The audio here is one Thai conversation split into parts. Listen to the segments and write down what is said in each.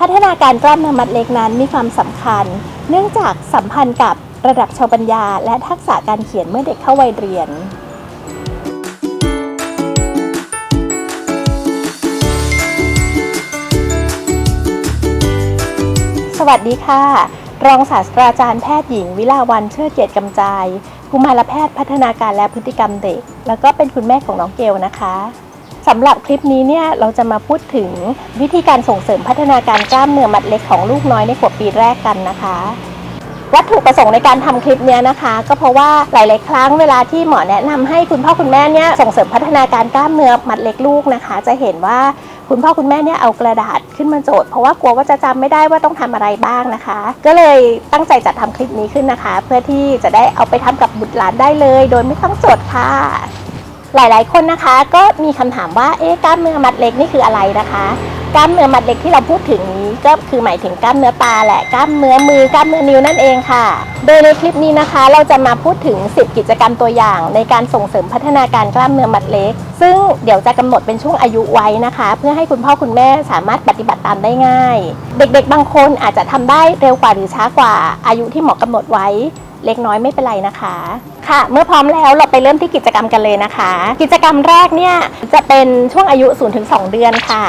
พัฒนาการกล้ามเนื้อมัดเล็กนั้นมีความสำคัญ เนื่องจากสัมพันธ์กับระดับชาวปัญญา และทักษะการเขียนเมื่อเด็กเข้าวัยเรียนสวัสดีค่ะ รองศาสตราจารย์แพทย์หญิง วิลาวันเชิดเกียรติกำจายกุมารแพทย์พัฒนาการและพฤติกรรมเด็ก แล้วก็เป็นคุณแม่ของน้องเกลนะคะ สำหรับคลิปนี้เนี่ยเราจะมาพูดถึงวิธีการส่งเสริมพัฒนาการกล้ามเนื้อมัดเล็กของลูกน้อยในขวบปีแรกกันนะคะ วัตถุประสงค์ในการทำคลิปเนี้ยนะคะ ก็เพราะว่าหลาย ๆ ครั้งเวลาที่หมอแนะนำให้คุณพ่อคุณแม่เนี่ยส่งเสริมพัฒนาการกล้ามเนื้อมัดเล็กลูกนะคะ จะเห็นว่าคุณพ่อคุณแม่เนี่ยเอากระดาษขึ้นมาโจทย์เพราะว่ากลัวว่าจะจำไม่ได้ว่าต้องทำอะไรบ้างนะคะ ก็เลยตั้งใจจัดทำคลิปนี้ขึ้นนะคะ เพื่อที่จะได้เอาไปทำกับบุตรหลานได้เลย โดยไม่ต้องจดค่ะ หลายๆ คนนะคะก็มีคำถามว่าเอ๊ะกล้ามเนื้อมัดเล็กนี่คืออะไรนะคะ กล้ามเนื้อมัดเล็กที่เราพูดถึงนี้ก็คือหมายถึงกล้ามเนื้อตาแหละกล้ามเนื้อมือกล้ามเนื้อนิ้วนั่นเองค่ะ โดยในคลิปนี้นะคะ เราจะมาพูดถึง 10 กิจกรรมตัวอย่าง ในการส่งเสริมพัฒนาการกล้ามเนื้อมัดเล็ก ซึ่งเดี๋ยวจะกำหนดเป็นช่วงอายุไว้นะคะ เพื่อให้คุณพ่อคุณแม่สามารถปฏิบัติตามได้ง่าย เด็กๆ บางคนอาจจะทำได้เร็วกว่าหรือช้ากว่าอายุที่หมอกำหนดไว้ เล็กน้อยไม่เป็นไรนะคะ ค่ะ เมื่อพร้อมแล้วเราไปเริ่มที่กิจกรรมกันเลยนะคะ กิจกรรมแรกเนี่ยจะเป็นช่วงอายุ 0-2 เดือนค่ะ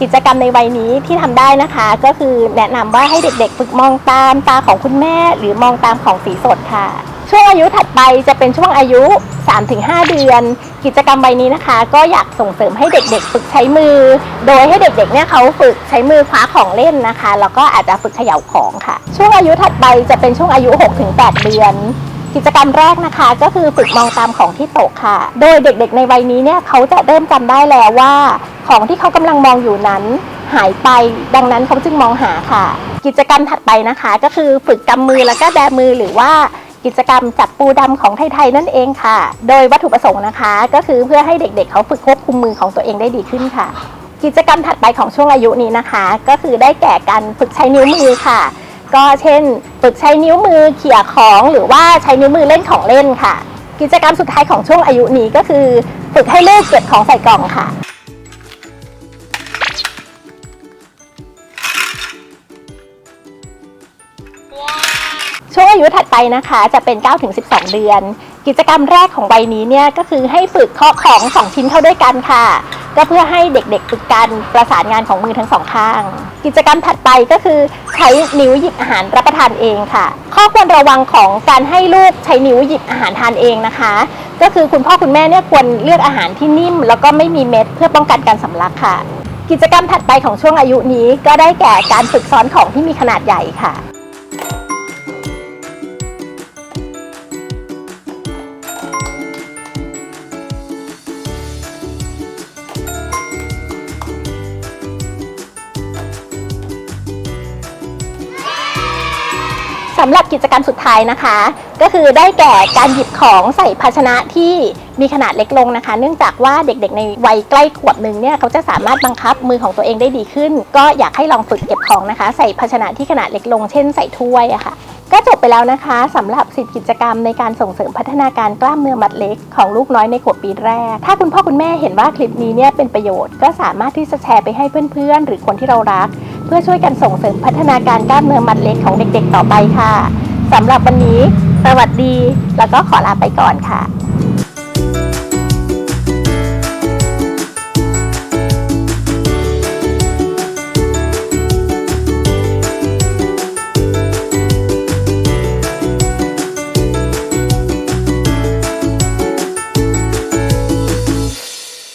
กิจกรรมในวัยนี้ที่ทำได้นะคะ ก็คือแนะนำว่าให้เด็กๆ ฝึกมองตามตาของคุณแม่ หรือมองตามของสีสดค่ะ ช่วงอายุถัดไปจะเป็นช่วงอายุ 3-5 เดือน กิจกรรมวัยนี้นะคะ ก็อยากส่งเสริมให้เด็กๆ ฝึกใช้มือ โดยให้เด็กๆเนี่ยเขาฝึกใช้มือคว้าของเล่นนะคะ แล้วก็อาจจะฝึกเขย่าของค่ะ ช่วงอายุถัดไปจะเป็นช่วงอายุ 6-8 เดือนกิจกรรมแรกนะคะก็คือฝึกมองตามของที่ตกค่ะ โดยเด็กๆในวัยนี้เนี่ยเขาจะเริ่มจำได้แล้วว่า ของที่เขากำลังมองอยู่นั้น หายไป ดังนั้นเขาจึงมองหาค่ะ กิจกรรมถัดไปนะคะ ก็คือฝึกกำมือแล้วก็แบมือหรือว่ากิจกรรมจับปูดำของไทย ๆ นั่นเองค่ะ โดยวัตถุประสงค์นะคะ ก็คือเพื่อให้เด็กๆ เขาฝึกควบคุมมือของตัวเองได้ดีขึ้นค่ะ กิจกรรมถัดไปของช่วงอายุนี้นะคะ ก็คือได้แก่การฝึกใช้นิ้วมือค่ะ ก็เช่น ฝึกใช้นิ้วมือเขี่ยของหรือว่าใช้นิ้วมือเล่นของเล่นค่ะ กิจกรรมสุดท้ายของช่วงอายุนี้ก็คือ ฝึกให้ลูกเก็บของใส่กล่องค่ะ ยุถัดไปนะคะ จะเป็น 9-12 เดือน กิจกรรมแรกของวัยนี้เนี่ยก็คือให้ฝึกเคาะของ2ชิ้นเข้าด้วยกันค่ะ ก็เพื่อให้เด็กๆฝึกการประสานงานของมือทั้งสองข้าง กิจกรรมถัดไปก็คือใช้นิ้วหยิบอาหารรับประทานเองค่ะ ข้อควรระวังของการให้ลูกใช้นิ้วหยิบอาหารทานเองนะคะ ก็คือคุณพ่อคุณแม่เนี่ยควรเลือกอาหารที่นิ่ม แล้วก็ไม่มีเม็ด เพื่อป้องกันการสำลักค่ะ กิจกรรมถัดไปของช่วงอายุนี้ก็ได้แก่การฝึกซ้อนของที่มีขนาดใหญ่ค่ะ สำหรับกิจกรรมสุดท้ายนะคะ ก็คือได้แก่การหยิบของใส่ภาชนะที่มีขนาดเล็กลงนะคะ เนื่องจากว่าเด็กๆ ในวัยใกล้ขวบหนึ่งเนี่ยเขาจะสามารถบังคับมือของตัวเองได้ดีขึ้น ก็อยากให้ลองฝึกเก็บของนะคะ ใส่ภาชนะที่ขนาดเล็กลง เช่นใส่ถ้วยอะค่ะ ก็จบไปแล้วนะคะสำหรับ 10 กิจกรรมในการส่งเสริมพัฒนาการกล้ามเนื้อมัดเล็กของลูกน้อยในขวบปีแรก ถ้าคุณพ่อคุณแม่เห็นว่าคลิปนี้เนี่ยเป็นประโยชน์ ก็สามารถที่จะแชร์ไปให้เพื่อนๆ หรือคนที่เรารัก เพื่อช่วยกันส่งเสริมพัฒนาการกล้ามเนื้อมัดเล็กของเด็กๆ ต่อไปค่ะสำหรับวันนี้ สวัสดี แล้วก็ขอลาไปก่อนค่ะ